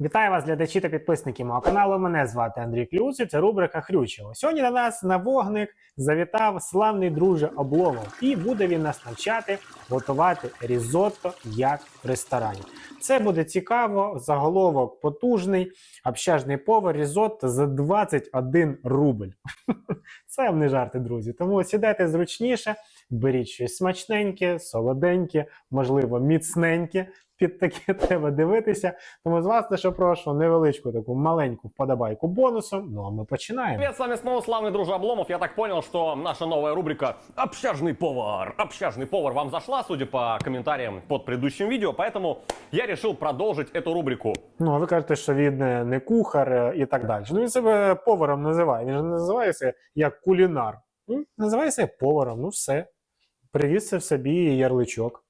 Вітаю вас, глядачі та підписники мого каналу. Мене звати Андрій Клюс і це рубрика Хрючево. Сьогодні до нас на вогник завітав славний друже Обломов, і буде він нас навчати готувати різотто як в ресторані. Це буде цікаво. Заголовок потужний, общажний повар різотто за 21 рубль. Це не жарти, друзі. Тому сідайте зручніше, беріть щось смачненьке, солоденьке, можливо, міцненьке Під таке треба дивитися. Тому з вас лише прошу невеличку таку маленьку вподобайку бонусом. Ну а ми починаємо. Привет, с вами снова славный друже Обломов. Я так понял, что наша новая рубрика «Общажный повар». «Общажный повар» вам зашла, судя по комментариям под предыдущим видео, поэтому я решил продолжить эту рубрику. Ну, а ви кажете, що він е, не кухар е, і так далі. Ну він себе поваром називає. Він же не називається як кулінар. Ну, називає себе поваром, ну все. Привіз це в собі ярличок.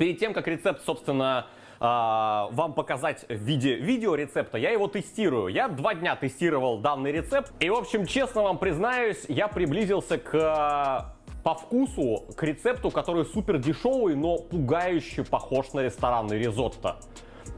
Перед тем, как рецепт, собственно, а, вам показать в виде видеорецепта, я его тестирую. Я два дня тестировал данный рецепт. И, в общем, честно вам признаюсь, я приблизился к а, по вкусу к рецепту, который супер дешевый, но пугающе похож на ресторанный ризотто.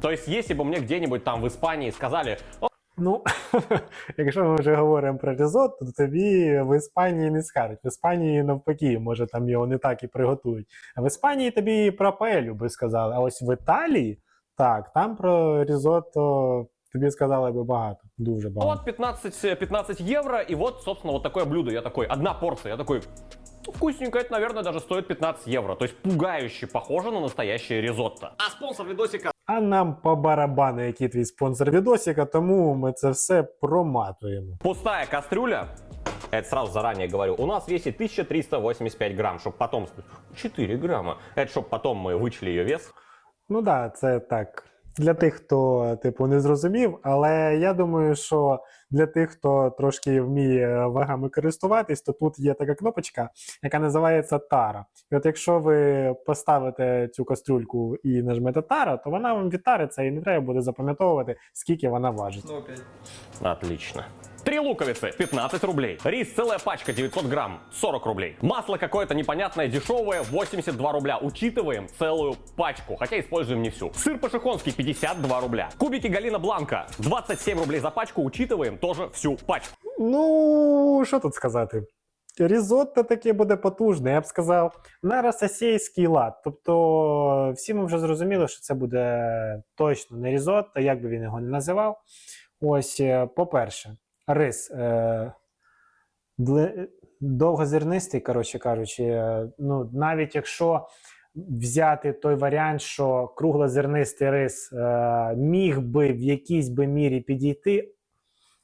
То есть, если бы мне где-нибудь там в Испании сказали, «О, Ну, якщо ми вже говоримо про ризотто, то тобі в Іспанії не скажуть. В Іспанії навпаки, може там його не так і приготують. А в Іспанії тобі про паелю би сказали. А ось в Італії, так, там про ризотто тобі сказали би багато, дуже Ну багато. вот 15, 15 евро, и вот, собственно, вот такое блюдо. Я такой, одна порция. Я такой, «Ну, вкусненько, это, наверное, даже стоит 15 евро. То есть пугающе похоже на настоящее ризотто. А спонсор видосика А нам по барабану, який твій спонсор відосика, тому ми це все проматуємо. Пустая кастрюля. Это сразу заранее говорю. У нас весит 1385 грамм, чтобы потом... 4 грамма. Это чтобы потом мы вычли ее вес. Ну так, да, це так. Для тих, хто типу не зрозумів, але я думаю, що для тих, хто трошки вміє вагами користуватись, то тут є така кнопочка, яка називається тара. І от якщо ви поставите цю кастрюльку і нажмете тара, то вона вам відтариться і не треба буде запам'ятовувати, скільки вона важить. Ну. Отлично. Три луковицы 15 рублей. Рис целая пачка 900 грамм 40 рублей. Масло какое-то непонятное дешевое 82 рубля. Учитываем целую пачку, хотя используем не всю. Сыр пашихонский 52 рубля. Кубики Галина Бланка 27 рублей за пачку. Учитываем тоже всю пачку. Ну, що тут сказати? Різотто таке буде потужне, я б сказав, на рососійський лад. Тобто, всі ми вже зрозуміли, що це буде точно не різотто, як би він його не називав. Ось, е, по-перше, рис е, довгозернистий, коротше кажучи, е, ну, навіть якщо взяти той варіант, що круглозернистий рис е, міг би в якійсь би мірі підійти,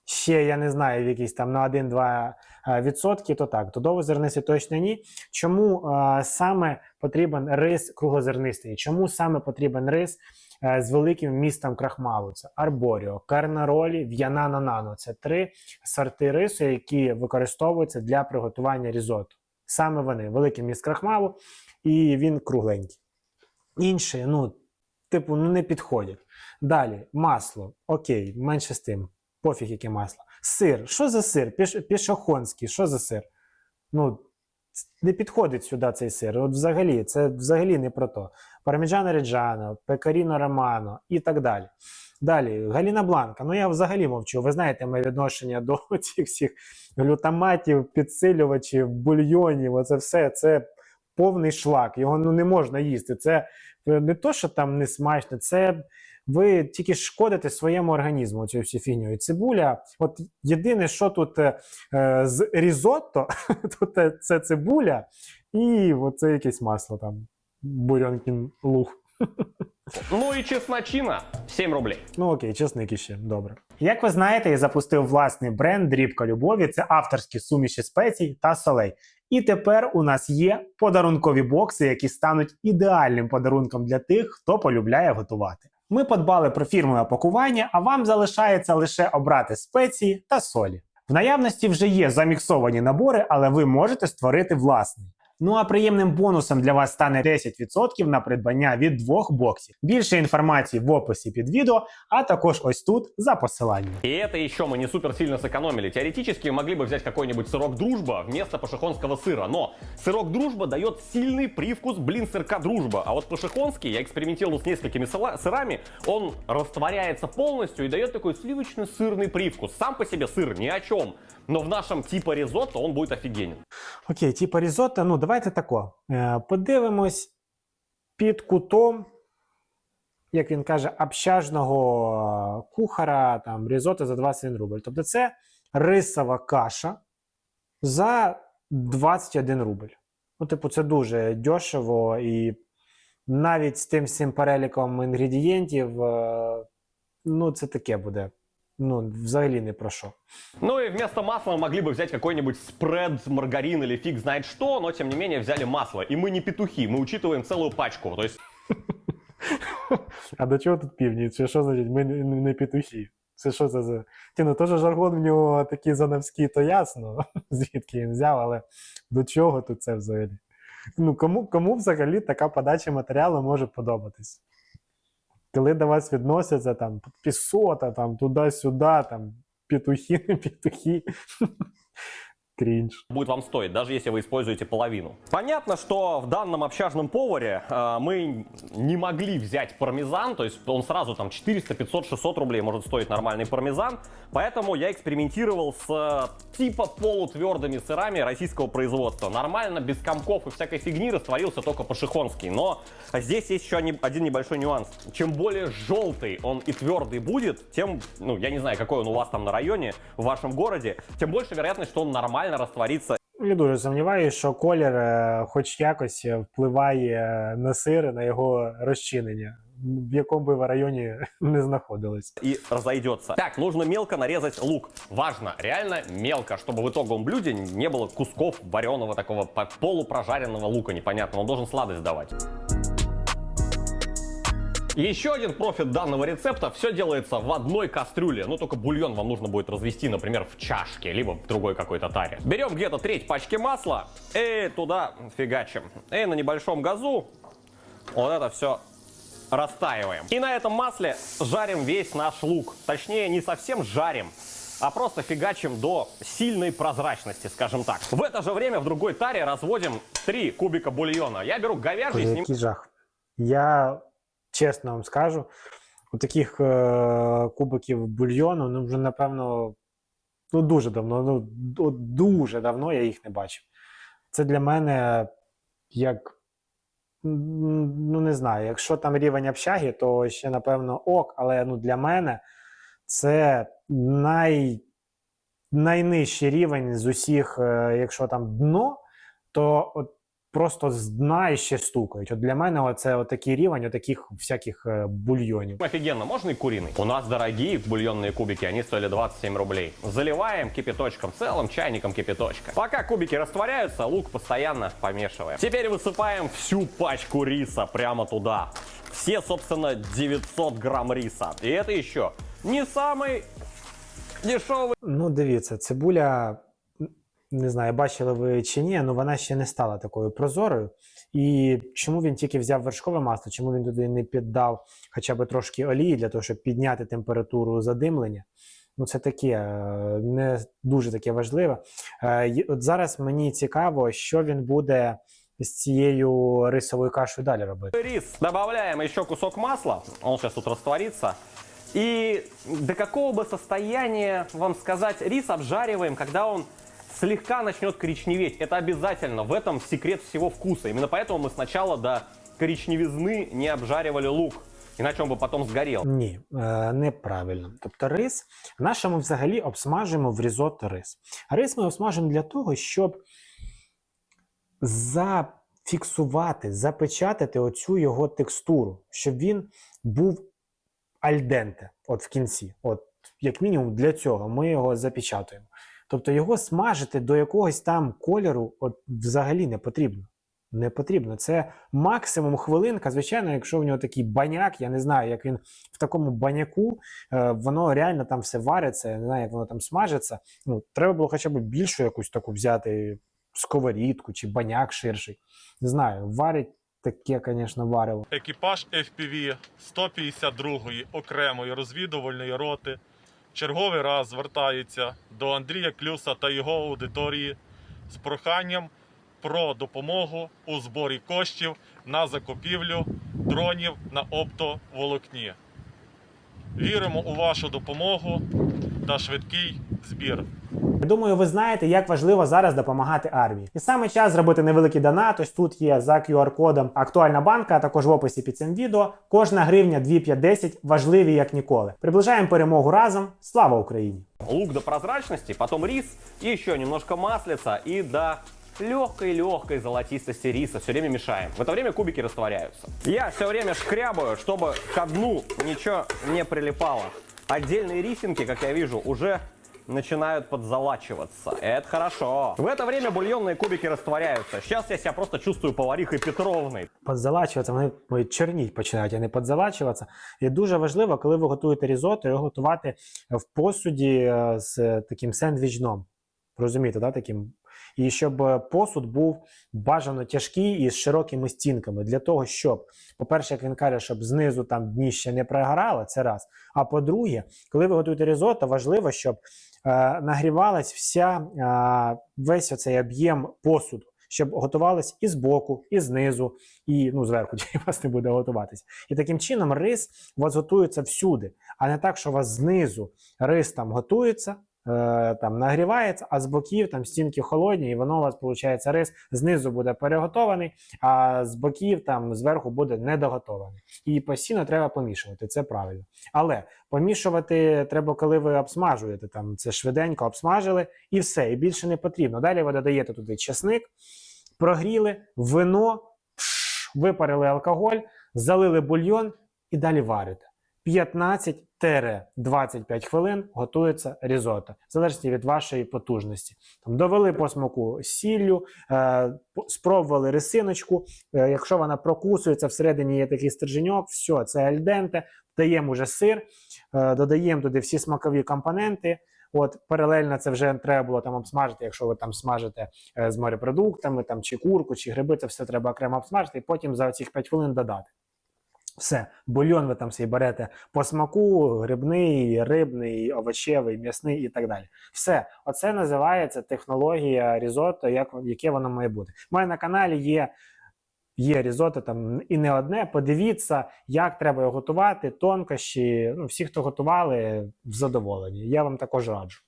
ще я не знаю, в якісь там на 1-2 е, відсотки, то так, то довгозернистий точно ні. Чому е, саме потрібен рис круглозернистий? Чому саме потрібен рис з великим вмістом крахмалу? Це арборіо, карнаролі, в'яна нано. Це три сорти рису, які використовуються для приготування різоту. Саме вони великий вміст крахмалу, і він кругленький. Інші, ну, типу, ну не підходять. Далі, масло. Окей, менше з тим. Пофіг, яке масло. Сир. Що за сир? Піш, пішохонський, що за сир? Ну, не підходить сюди цей сир. От взагалі, це взагалі не про то. Парміджано Реджано, Пекаріно Романо і так далі. Далі, Галіна Бланка. Ну я взагалі мовчу. Ви знаєте моє відношення до цих всіх глютаматів, підсилювачів, бульйонів. Оце все це повний шлак. Його ну, не можна їсти. Це е, не то, що там не смачно, це ви тільки шкодите своєму організму цю всю фігню. І цибуля, от єдине, що тут е, е, з різотто, тут е, це цибуля і оце якесь масло там. Бурьонкін луг. Ну и чесночина 7 рублей. Ну окей, чесник іще, добре. Як ви знаєте, я запустив власний бренд Дрібка любові. Це авторські суміші спецій та солей. І тепер у нас є подарункові бокси, які стануть ідеальним подарунком для тих, хто полюбляє готувати. Ми подбали про фірмове пакування, а вам залишається лише обрати спеції та солі. В наявності вже є заміксовані набори, але ви можете створити власний. Ну а приємним бонусом для вас стане 10% на придбання від двох боксів. Більше інформації в описі під відео, а також ось тут за посиланням. И это еще мы не супер сильно сэкономили. Теоретически могли бы взять какой-нибудь сырок дружба вместо пашихонского сыра. Но сырок дружба дает сильный привкус, блин, сырка дружба. А вот пашихонский, я экспериментировал с несколькими сыла- сырами, он растворяется полностью и дает такой сливочно-сырный привкус. Сам по себе сыр ни о чем. Но в нашем типа ризотто он будет офигенен. Окей, типа різотто, ну давайте тако. Е, подивимось під кутом, як він каже, общажного кухара, там різотто за 21 рубль. Тобто це рисова каша за 21 рубль. Ну, типу, це дуже дешево і навіть з тим всім переліком інгредієнтів, е, ну, це таке буде Ну, взагалі не про що. Ну и вместо масла мы могли бы взять какой-нибудь спред, маргарин или фиг знает что, но тем не менее взяли масло. И мы не петухи, мы учитываем целую пачку. То есть А до чого тут півні? Чи що значить ми не, не петухи? Це що це за. Ті, ну теж жаргон в нього такий занавський, то ясно, звідки він взяв, але до чого тут це взагалі? Ну, кому, кому взагалі така подача матеріалу може подобатись? Коли до вас відносяться там пісота, там туди-сюди, там петухи, петухи. Крінж. будет вам стоить, даже если вы используете половину. Понятно, что в данном общажном поваре э, мы не могли взять пармезан, то есть он сразу там 400, 500, 600 рублей может стоить нормальный пармезан, поэтому я экспериментировал с э, типа полутвердыми сырами российского производства. Нормально, без комков и всякой фигни растворился только пашихонский, но здесь есть еще один небольшой нюанс. Чем более желтый он и твердый будет, тем, ну, я не знаю, какой он у вас там на районе, в вашем городе, тем больше вероятность, что он нормально растворится Я дуже сумніваюся, що колір е, хоч якось е, впливає на сир, на його розчинення, в якому би ви районі не знаходились. и разойдется. Так, нужно мелко нарезать лук. Важно, реально мелко, чтобы в итоговом блюде не было кусков вареного такого по- полупрожаренного лука непонятного. Он должен сладость давать. Еще один профит данного рецепта. Все делается в одной кастрюле. Ну, только бульон вам нужно будет развести, например, в чашке, либо в другой какой-то таре. Берем где-то треть пачки масла и туда фигачим. И на небольшом газу вот это все растаиваем. И на этом масле жарим весь наш лук. Точнее, не совсем жарим, а просто фигачим до сильной прозрачности, скажем так. В это же время в другой таре разводим 3 кубика бульона. Я беру говяжий, с ним жах. Я чесно вам скажу, у таких е- кубиків бульйону, ну вже напевно, ну дуже давно, ну дуже давно я їх не бачив. Це для мене як. Ну, не знаю, якщо там рівень общаги, то ще напевно ок, але ну, для мене це най, найнижчий рівень з усіх, е, якщо там дно, то от просто з дна іще стукають. От для мене це отакий рівень, отаких всяких е, бульйонів. Офигенно, можно и куриный. У нас дорогие бульонные кубики, они стоили 27 рублей. Заливаем кипяточком, целым чайником кипяточка. Пока кубики растворяются, лук постоянно помешиваем. Теперь высыпаем всю пачку риса прямо туда. Все, собственно, 900 грамм риса. И это еще не самый дешевый Ну, дивіться, цибуля, м, не знаю, бачили ви чи ні, але вона ще не стала такою прозорою. І чому він тільки взяв вершкове масло, чому він туди не піддав хоча б трошки олії для того, щоб підняти температуру задимлення? Ну, це таке е, не дуже таке важливе. Е, От зараз мені цікаво, що він буде з цією рисовою кашею далі робити. рис. Добавляем еще кусок масла. Он сейчас тут растворится. И до какого бы состояния, вам сказать, рис обжариваем, когда он слегка начнет коричневеть. Это обязательно. В этом секрет всего вкуса. Именно поэтому мы сначала до коричневизны не обжаривали лук. Иначе он бы потом сгорел. Ні, е, неправильно. Тобто рис, наше ми взагалі обсмажимо в різотто рис. А рис ми обсмажимо для того, щоб зафіксувати, запечатати оцю його текстуру, щоб він був альденте от в кінці. От, як мінімум, для цього ми його запечатуємо. Тобто його смажити до якогось там кольору от взагалі не потрібно. Не потрібно. Це максимум хвилинка. Звичайно, якщо в нього такий баняк, я не знаю, як він в такому баняку, е, воно реально там все вариться, я не знаю, як воно там смажиться. Ну, треба було хоча б більшу якусь таку взяти сковорідку чи баняк ширший. Не знаю, варять таке, звісно, варево. екіпаж FPV 152-ї окремої розвідувальної роти черговий раз звертається до Андрія Клюса та його аудиторії з проханням про допомогу у зборі коштів на закупівлю дронів на оптоволокні. Віримо у вашу допомогу та швидкий збір. Думаю, ви знаєте, як важливо зараз допомагати армії. І саме час зробити невеликий донат. Ось тут є за QR-кодом актуальна банка, а також в описі під цим відео. Кожна гривня 2,510 важливі як ніколи. Приближаємо перемогу разом. Слава Україні! Лук до прозрачности, потом рис, и еще немножко маслица и до легкой-легкой золотистости риса. Все время мешаем. В это время кубики растворяются. Я все время шкрябаю, чтобы к дну ничего не прилипало Отдельные рисинки, как я вижу, уже начинают подзалачиваться. Это хорошо. В это время бульонные кубики растворяются. Сейчас я себя просто чувствую поварихой Петровной. Подзалачуватися, вони ой, чорніть починають, а не подзалачуватися. І дуже важливо, коли ви готуєте різото, його готувати в посуді е, з таким сендвіч-дном. Розумієте, да, таким. і щоб е, посуд був бажано тяжкий і з широкими стінками, для того, щоб, по-перше, як він каже, щоб знизу там дніще не прогорало, це раз. А по-друге, коли ви готуєте різото, важливо, щоб е, нагрівалась вся е, весь оцей об'єм посуду, щоб готувалась і збоку, і знизу, і ну, зверху у вас не буде готуватися. І таким чином рис у вас готується всюди, а не так, що у вас знизу рис там готується. Е, Там нагрівається, а з боків там стінки холодні, і воно у вас виходить рис знизу буде переготований, а з боків там зверху буде недоготований. І постійно треба помішувати, це правильно. Але помішувати треба, коли ви обсмажуєте. Там це швиденько обсмажили і все, і більше не потрібно. Далі ви додаєте туди чесник, прогріли, вино, пш, випарили алкоголь, залили бульйон і далі варите. 15-25 хвилин готується різото, в залежності від вашої потужності. Там довели по смаку сіллю, е, спробували рисиночку. Е, якщо вона прокусується, всередині є такий стерженьок, все, це альденте. Даємо вже сир, е, додаємо туди всі смакові компоненти. От паралельно це вже треба було там обсмажити, якщо ви там смажите е, з морепродуктами, там чи курку, чи гриби, це все треба окремо обсмажити, і потім за цих 5 хвилин додати. Все, бульйон ви там свій берете по смаку, грибний, рибний, овочевий, м'ясний і так далі. Все, оце називається технологія різотто, як, яке воно має бути. У мене на каналі є, є різотто там і не одне. Подивіться, як треба його готувати, тонкощі. Ну, всі, хто готували, задоволені. Я вам також раджу.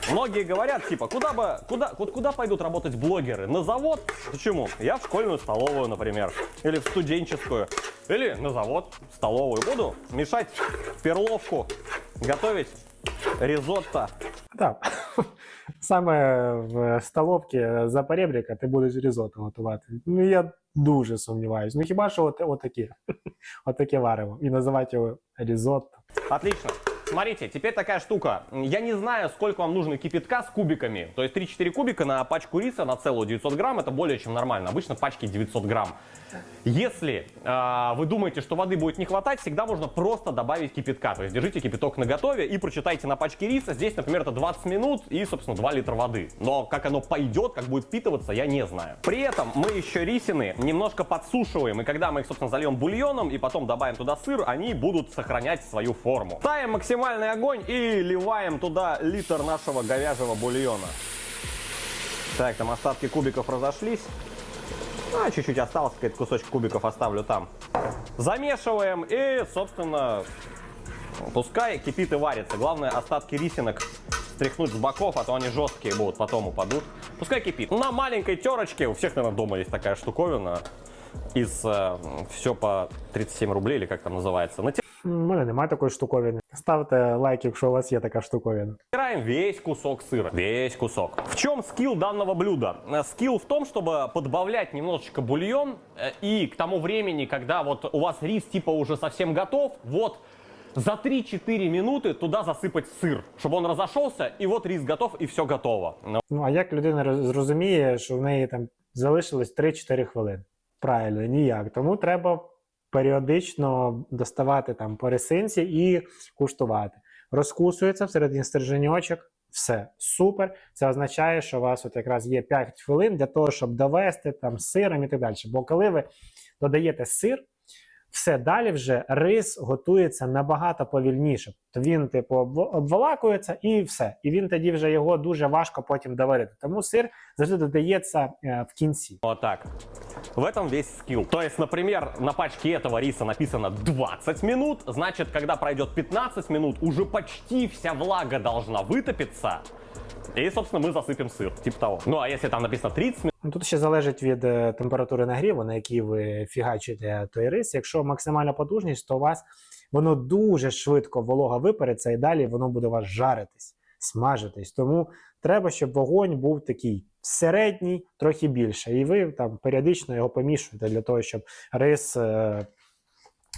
То есть многие говорят, типа, куда бы, куда, вот куда пойдут работать блогеры? На завод? Почему? Я в школьную столовую, например, или в студенческую, или на завод, в столовую. Буду мешать перловку, готовить ризотто. Так, саме в столовці за перебріка ти будеш різотто готувати. Ну, я дуже сумніваюся. Ну хіба що от, отаке, отаке варево. І називати його різотто. Отлично. Смотрите, теперь такая штука. Я не знаю, сколько вам нужно кипятка с кубиками. То есть 3-4 кубика на пачку риса на целую 900 грамм, это более чем нормально. Обычно пачки 900 грамм. Если а, вы думаете, что воды будет не хватать, всегда можно просто добавить кипятка. То есть держите кипяток на готове и прочитайте на пачке риса. Здесь, например, это 20 минут и, собственно, 2 литра воды. Но как оно пойдет, как будет впитываться, я не знаю. При этом мы еще рисины немножко подсушиваем. И когда мы их, собственно, зальем бульоном и потом добавим туда сыр, они будут сохранять свою форму. Ставим максимальный огонь и ливаем туда литр нашего говяжьего бульона. Так, там остатки кубиков разошлись. А, чуть-чуть осталось, какой-то кусочек кубиков оставлю там. Замешиваем и, собственно, пускай кипит и варится. Главное, остатки рисинок стряхнуть с боков, а то они жесткие будут, потом упадут. Пускай кипит. На маленькой терочке, у всех, наверное, дома есть такая штуковина, из все по 37 рублей, или как там называется. У мене немає такої штуковини. Ставте лайк, якщо у вас є така штуковина. Натираем весь кусок сыра. Весь кусок. В чем скилл данного блюда? Э, Скилл в том, чтобы подбавлять немножечко бульон э, и к тому времени, когда вот у вас рис типа уже совсем готов, вот за 3-4 минуты туда засыпать сыр, чтобы он разошелся, и вот рис готов, и все готово. Ну, Ну а як людина роз- зрозуміє, що в неї там залишилось 3-4 хвилини? Правильно, ніяк. Тому треба періодично доставати там по рисинці і куштувати. Розкусується всередині стерженьочок, Все супер. Це означає, що у вас от якраз є 5 хвилин для того, щоб довести там сиром і так далі. Бо коли ви додаєте сир, все далі вже рис готується набагато повільніше. То він, типу, обв- обволакується і все. І він тоді вже його дуже важко потім доварити. Тому сир завжди додається е, в кінці. Вот так. В этом весь скилл. То есть, например, на пачке этого риса написано 20 минут, значит, когда пройдет 15 минут, уже почти вся влага должна вытопиться. И, собственно, мы засыпем сыр, типа того. Ну, а если там написано 30 минут, Ну, Тут ще залежить від е, температури нагріву, на якій ви фігачите той рис. Якщо максимальна потужність, то у вас воно дуже швидко волога випереться, і далі воно буде у вас жаритись, смажитись. Тому треба, щоб вогонь був такий середній, трохи більше. І ви там періодично його помішуєте для того, щоб рис е, е,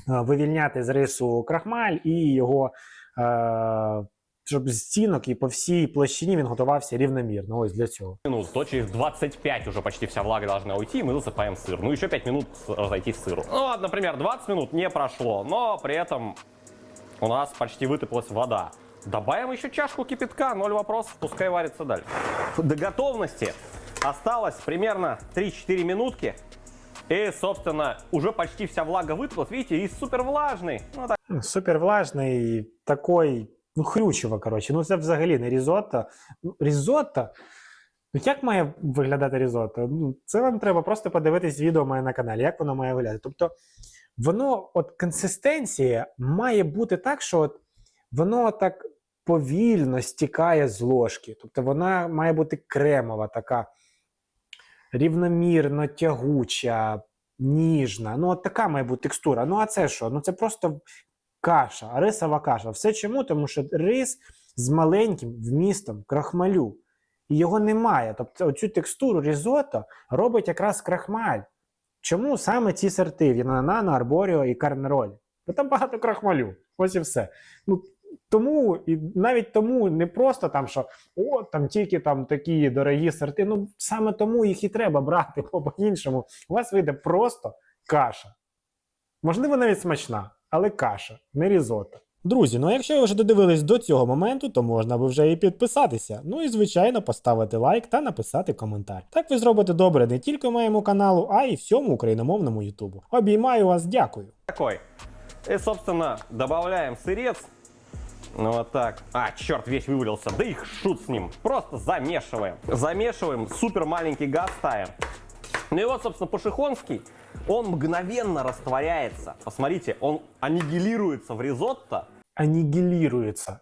вивільняти з рису крахмаль і його. Е, щоб з стінок і по всій площині він готувався рівномірно. Ось для цього. то через 25 уже почти вся влага должна уйти, и мы засыпаем сыр. Ну, еще 5 минут с- разойтись сыру. Ну, вот, например, 20 минут не прошло, но при этом у нас почти вытопилась вода. Добавим еще чашку кипятка, ноль вопросов, пускай варится дальше. До готовности осталось примерно 3-4 минутки. И, собственно, уже почти вся влага вытопилась. Видите, рис супер влажный. Ну, так Ну, Супер влажний, такий, ну, хрючево, коротше. Ну, це взагалі не різотто. Ну, різотто? Ну, як має виглядати різотто? Ну, це вам треба просто подивитись відео моє на каналі, як воно має виглядати. Тобто, воно, от консистенція має бути так, що от воно так повільно стікає з ложки. Тобто вона має бути кремова, така рівномірно тягуча, ніжна. Ну, от така має бути текстура. Ну, а це що? Ну, це просто каша, рисова каша. Все чому? Тому що рис з маленьким вмістом крахмалю. І його немає. Тобто оцю текстуру різото робить якраз крахмаль. Чому саме ці сорти Вінанано, Арборіо і Карнеролі? Бо там багато крахмалю. Ось і все. Ну, тому, і навіть тому не просто там, що о, там тільки там такі дорогі сорти. Ну саме тому їх і треба брати, по-іншому у вас вийде просто каша. Можливо, навіть смачна, але каша, не різото. Друзі, ну якщо ви вже додивились до цього моменту, то можна би вже і підписатися. Ну і звичайно поставити лайк та написати коментар. Так ви зробите добре не тільки моєму каналу, а й всьому україномовному Ютубу. Обіймаю вас, дякую. такой. И, собственно, добавляем сырец. Ну вот так. А, черт, весь вывалился. Да их шут с ним. Просто замешиваем. Замешиваем, супер маленький газ ставим. Ну и вот, собственно, пашихонский, он мгновенно растворяется. Посмотрите, он аннигилируется в ризотто. Анігілірується.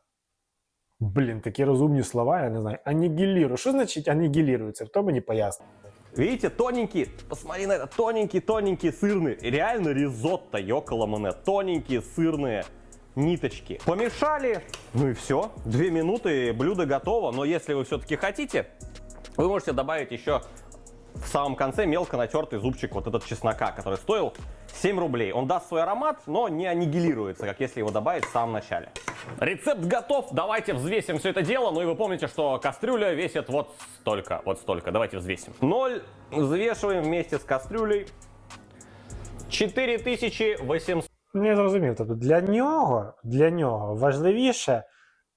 Блін, такі розумні слова, я не знаю. Анігіліру. Що значить анігілірується? Хто мені пояснить? Видите, тоненький, посмотри на это, тоненький-тоненький сырный, реально ризотто, ёкало мене, тоненькие сырные ниточки. Помешали, ну и все, две минуты, и блюдо готово, но если вы все-таки хотите, вы можете добавить еще в самом конце мелко натертый зубчик вот этот чеснока, который стоил 7 рублей. Он даст свой аромат, но не аннигилируется, как если его добавить в самом начале. Рецепт готов, давайте взвесим все это дело. Ну и вы помните, что кастрюля весит вот столько, вот столько. Давайте взвесим. 0 взвешиваем вместе с кастрюлей. 4800 Ну, я зрозумів. Тобто для нього, для нього важливіше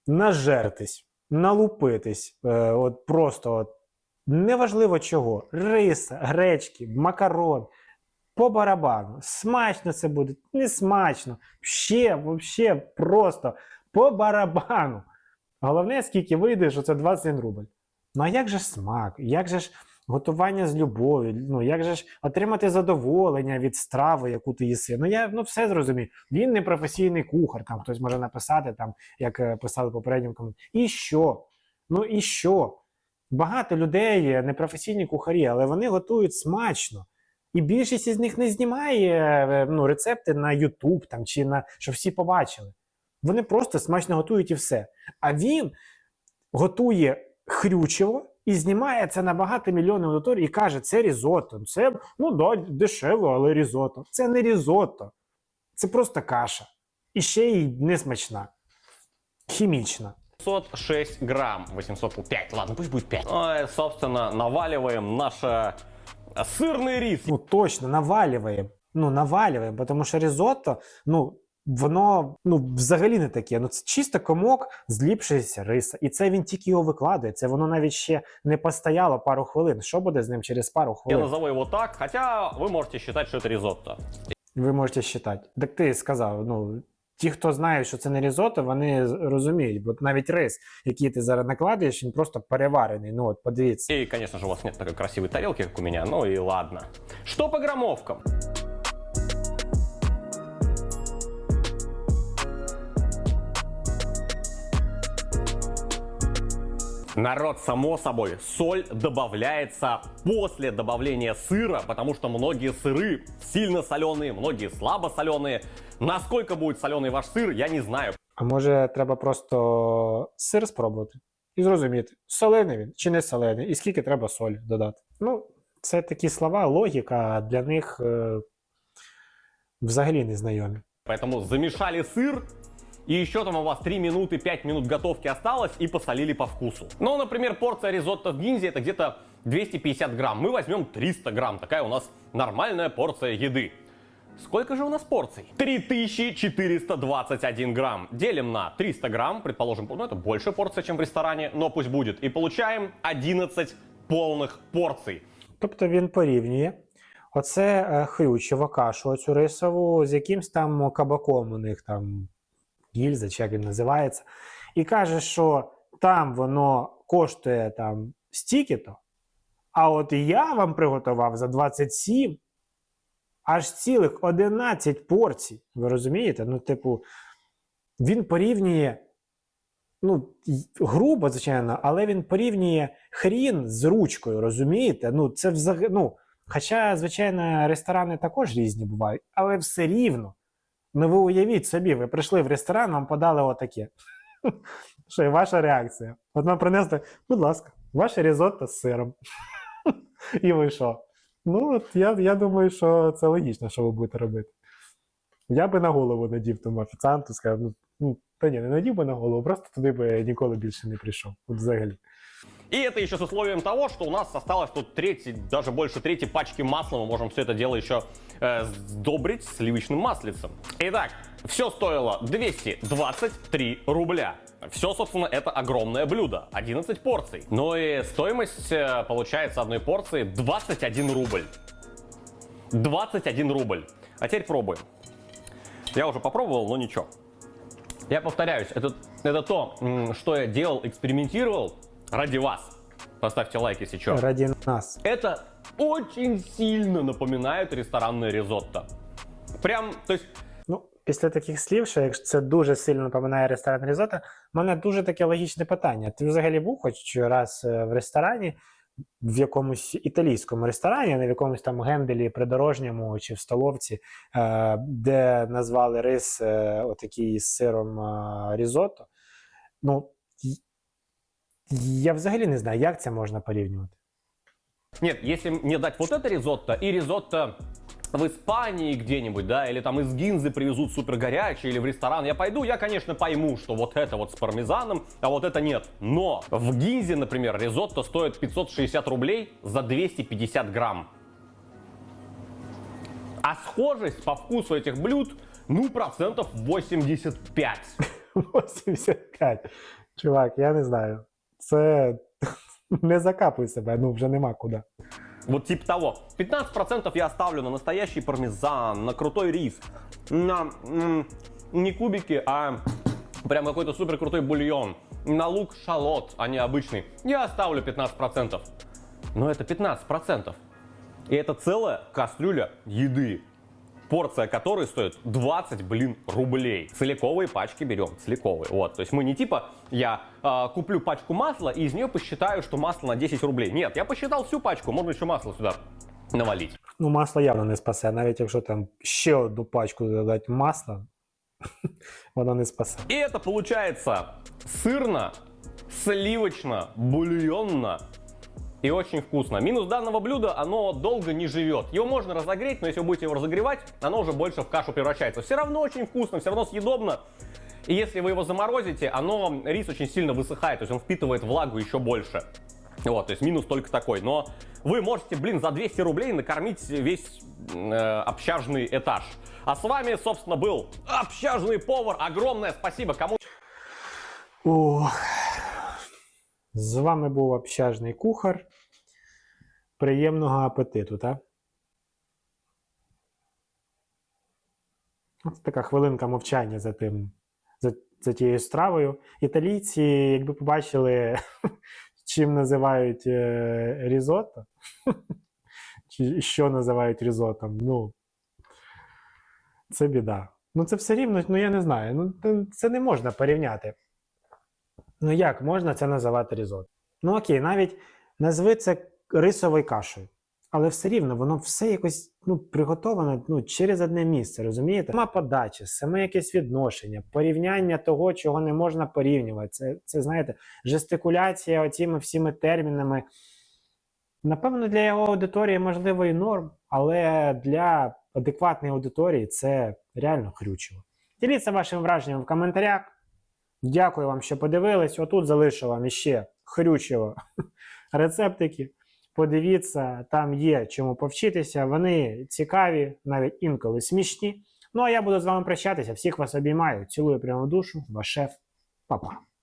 нажертись, налупитись. Е, от просто от, неважливо чого. Рис, гречки, макарон. По барабану. Смачно це буде, не смачно. Ще, вообще просто по барабану. Головне, скільки вийде, що це 21 рубль. Ну а як же смак? Як же ж готування з любов'ю? Ну як же ж отримати задоволення від страви, яку ти їси? Ну я ну все зрозумів. Він не професійний кухар. Там хтось може написати, там як е, писали попередньому коменті. І що? Ну і що? Багато людей непрофесійні кухарі, але вони готують смачно. І більшість із них не знімає е, ну, рецепти на YouTube там, чи на щоб всі побачили. Вони просто смачно готують і все. А він готує хрючево і знімає це на багато мільйонів аудиторій і каже, це різотто. Це ну да, дешево, але різотто. Це не різотто. Це просто каша. І ще й не смачна. Хімічна. 806 грамм. 805, ладно, пусть будет 5. Ну и, собственно, наваливаем наш э, сырный рис. Ну точно, наваливаємо. Ну, наваливаємо, тому що різотто, ну, воно ну, взагалі не таке. Ну, це чисто комок зліпшується риса. І це він тільки його викладає. Це воно навіть ще не постояло пару хвилин. Що буде з ним через пару Я хвилин? назову его так, хотя вы можете считать, что это ризотто. Ви можете считати. Так ти сказав, ну. Ті, хто знає, що це не різото, вони з- розуміють, бо навіть рис, який ти зараз накладаєш, він просто переварений. Ну от подивіться. И, конечно же, у вас нет такой красивой тарелки, как у меня, ну и ладно. Что по граммовкам? Народ, само собой, соль добавляется после добавления сыра, потому что многие сыры сильно соленые, многие слабо соленые. Насколько будет соленый ваш сыр, я не знаю. А може, треба просто сир спробувати і зрозуміти, солений він чи не солений, і скільки треба солі додати. Ну, це такі слова, логіка для них е, взагалі не знайомі. Поэтому замешали сыр, и еще там у вас 3 минуты, 5 минут готовки осталось, и посолили по вкусу. Ну, например, порция ризотто в гинзе это где-то 250 грамм. Мы возьмем 300 грамм. Такая у нас нормальная порция еды. Сколько же у нас порций? 3421 грамм. Делим на 300 грамм, предположим, ну это больше порция, чем в ресторане, но пусть будет. И получаем 11 полных порций. Тобто він порівнює оце е, хрючево кашу, оцю рисову, з якимсь там кабаком у них там гільза, чи як він називається, і каже, що там воно коштує там стільки-то, а от я вам приготував за 27 аж цілих 11 порцій. Ви розумієте? Ну, типу, він порівнює. Ну, грубо, звичайно, але він порівнює хрін з ручкою, розумієте? Ну, це взагалі. Ну, хоча, звичайно, ресторани також різні бувають, але все рівно. Ну, ви уявіть собі, ви прийшли в ресторан, вам подали отаке. Що і ваша реакція? От нам принесли, будь ласка, ваше різотто з сиром. І ви що? Ну, от я, я думаю, що це логічно, що ви будете робити. Я би на голову надів тому офіціанту, сказав, ну, ну та ні, не надів би на голову, просто туди би ніколи більше не прийшов. От взагалі. И это еще с условием того, что у нас осталось тут третий, даже больше трети пачки масла. Мы можем все это дело еще э, сдобрить сливочным маслицем. Итак, все стоило 223 рубля. Все, собственно, это огромное блюдо. 11 порций. Но и стоимость, э, получается, одной порции 21 рубль. 21 рубль. А теперь пробуем. Я уже попробовал, но ничего. Я повторяюсь, это, это то, что я делал, экспериментировал ради вас. Поставьте лайк, если что. Раді нас. Это очень сильно напоминает ресторанное ризотто. Прям, то есть, Ну, після таких слів, що якщо це дуже сильно напоминає ресторан різота, в мене дуже таке логічне питання. Ти взагалі був хоч раз е, в ресторані, в якомусь італійському ресторані, а не в якомусь там генделі придорожньому чи в столовці, е, де назвали рис е, отакий з сиром різотто. Ну, я взагалі не знаю, як це можна порівнювати. нет, если мне дать вот это ризотто и ризотто в Испании где-нибудь, да, или там из Гинзы привезут супер горячий, или в ресторан, я пойду, я, конечно, пойму, что вот это вот с пармезаном, а вот это нет. Но в Гинзе, например, ризотто стоит 560 рублей за 250 грамм. А схожесть по вкусу этих блюд, ну, процентов 85. 85. Чувак, я не знаю. Це не закапуй себе, ну вже нема куди. Вот типа того. 15% я оставлю на настоящий пармезан, на крутой рис, на м, не кубики, а прям какой-то супер крутой бульон, на лук шалот, а не обычный. Я оставлю 15%. Но это 15%. И это целая кастрюля еды. Порция которой стоит 20, блин, рублей. Целиковые пачки берем, целиковые. Вот, то есть мы не типа, я а, куплю пачку масла и из нее посчитаю, что масло на 10 рублей. Нет, я посчитал всю пачку, можно еще масло сюда навалить. Ну, масло явно не спасе. Навіть якщо там ще одну пачку додати масла, воно не спасе. И это получается сырно, сливочно, бульонно и очень вкусно. Минус данного блюда, оно долго не живет. Его можно разогреть, но если вы будете его разогревать, оно уже больше в кашу превращается. Все равно очень вкусно, все равно съедобно. И если вы его заморозите, оно, рис очень сильно высыхает, то есть он впитывает влагу еще больше. Вот, то есть минус только такой. Но вы можете, блин, за 200 рублей накормить весь э, общажный этаж. А с вами, собственно, был общажный повар. Огромное спасибо кому Ох. З вами був общажний кухар. Приємного апетиту, так? Ось така хвилинка мовчання за тим, за, за тією стравою. Італійці, якби побачили, чим називають е, різотто, чи що називають різотом, ну, це біда. Ну, це все рівно, ну я не знаю. Ну, це- це не можна порівняти. Ну як можна це називати різотто? Ну окей, навіть назви це рисовою кашею. Але все рівно воно все якось ну, приготоване ну, через одне місце, розумієте? Сама подача, саме якесь відношення, порівняння того, чого не можна порівнювати. Це, це знаєте, жестикуляція оціми всіми термінами. Напевно, для його аудиторії можливо і норм, але для адекватної аудиторії це реально хрючево. Діліться вашим враженням в коментарях. Дякую вам, що подивились. Отут залишу вам іще хрючево рецептики. Подивіться, там є чому повчитися. Вони цікаві, навіть інколи смішні. Ну а я буду з вами прощатися. Всіх вас обіймаю. Цілую прямо душу. Ваш шеф. Па-па.